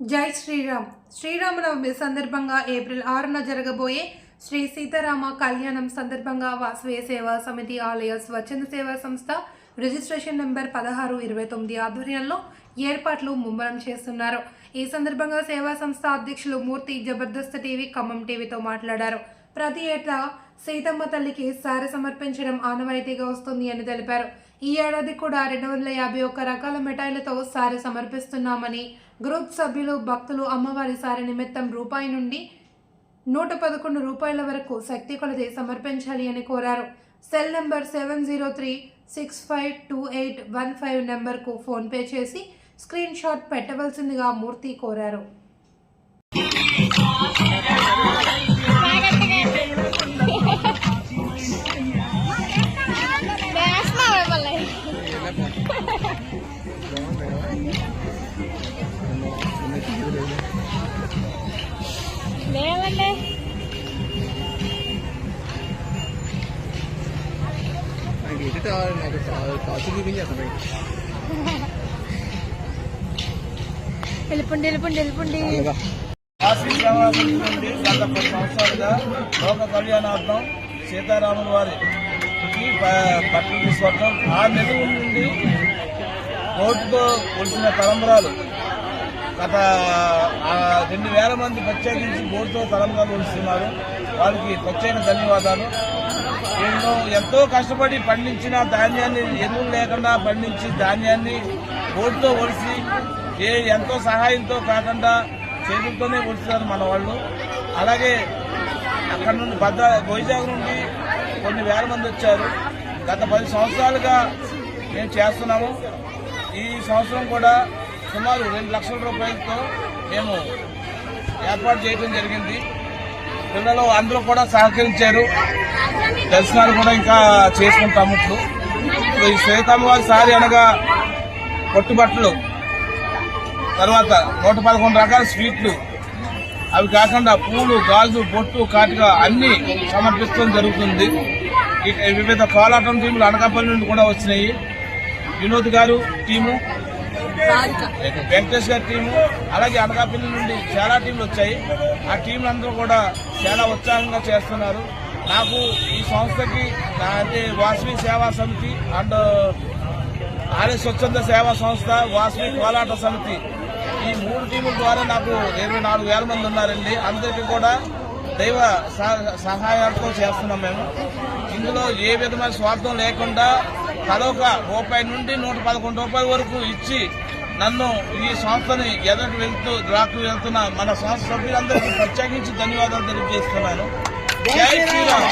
జై శ్రీరామ్. శ్రీరామనవమి సందర్భంగా ఏప్రిల్ ఆరున జరగబోయే శ్రీ సీతారామ కళ్యాణం సందర్భంగా వాసవీయ సేవా సమితి ఆలయ స్వచ్ఛంద సేవా సంస్థ రిజిస్ట్రేషన్ నెంబర్ పదహారు ఇరవై తొమ్మిది ఆధ్వర్యంలో ఏర్పాట్లు ముమ్మరం చేస్తున్నారు. ఈ సందర్భంగా సేవా సంస్థ అధ్యక్షులు మూర్తి జబర్దస్త్ టీవీ ఖమ్మం టీవీతో మాట్లాడారు. ప్రతి ఏటా సీతమ్మ తల్లికి సారె సమర్పించడం ఆనవాయితీగా వస్తుంది అని తెలిపారు. ఈ ఏడాది కూడా రెండు వందల యాభై ఒక్క రకాల మిఠాయిలతో సారె సమర్పిస్తున్నామని గ్రూప్ సభ్యులు భక్తులు అమ్మవారి సారె నిమిత్తం రూపాయి నుండి నూట పదకొండు రూపాయల వరకు శక్తి కొలది సమర్పించాలి అని కోరారు. Cell number seven zero three six five two eight one five నెంబర్కు ఫోన్పే చేసి స్క్రీన్ షాట్ పెట్టవలసిందిగా మూర్తి కోరారు. ఎడిట్ నాకు చూపించేస్తాను వెళ్ళిపోండి వెళ్ళిపోండి వెళ్ళిపోండి గత పది సంవత్సరాలుగా లోక కళ్యాణార్థం సీతారాముల వారికి ప- బట్టలు తీసుకోవటం ఆ నిలువ నుండి కోర్టుతో కొలిసిన తలంబరాలు. గత ఆ, రెండు వేల మంది ప్రత్యేకించి బోర్డుతో తలంబరాలు కొలుస్తున్నారు. వారికి ప్రత్యేక ధన్యవాదాలు. ఎన్నో ఎంతో కష్టపడి పండించిన ధాన్యాన్ని ఎరువులు లేకుండా పండించి ధాన్యాన్ని ఓటుతో ఒలిసి ఏ ఎంతో సహాయంతో కాకుండా చేతులతోనే ఒలుస్తారు మన వాళ్ళు. అలాగే అక్కడ నుండి భద్ర వైజాగ్ నుండి కొన్ని వేల మంది వచ్చారు. గత పది సంవత్సరాలుగా మేము చేస్తున్నాము. ఈ సంవత్సరం కూడా సుమారు రెండు లక్షల రూపాయలతో మేము ఏర్పాటు చేయడం జరిగింది. పిల్లలు అందరూ కూడా సహకరించారు. దర్శనాలు కూడా ఇంకా చేసుకుంటాము ఇప్పుడు ఈ శ్వేతమ్మ వారి సారి అనగా కొట్టుబట్టలు తర్వాత నూట పదకొండు రకాల స్వీట్లు. అవి కాకుండా పూలు గాజు బొట్టు కాటుగా అన్ని సమర్పించడం జరుగుతుంది. వివిధ కోలాటం టీములు అనకాపల్లి నుండి కూడా వచ్చినాయి. వినోద్ గారు టీము వెంకటేష్ గారి టీము అలాగే అనకాపల్లి నుండి చాలా టీంలు వచ్చాయి. ఆ టీంలందరూ కూడా చాలా ఉత్సాహంగా చేస్తున్నారు. నాకు ఈ సంస్థకి అంటే వాసవి సేవా సమితి అండ్ ఆర్య స్వచ్ఛంద సేవా సంస్థ వాసవి కోలాట సమితి. ఈ మూడు టీముల ద్వారా నాకు ఇరవై నాలుగు వేల మంది ఉన్నారండి. అందరికీ కూడా దైవ సహ- సహాయాలతో చేస్తున్నాం మేము. ఇందులో ఏ విధమైన స్వార్థం లేకుండా తలొక రూపాయి నుండి నూట పదకొండు రూపాయల వరకు ఇచ్చి నన్ను ఈ సంస్థని ఎదరికి వెళ్తూ రాకు వెళ్తున్న మన సంస్థ సభ్యులందరికీ ప్రత్యేకించి ధన్యవాదాలు తెలియజేస్తున్నాను. జై శ్రీరామ్.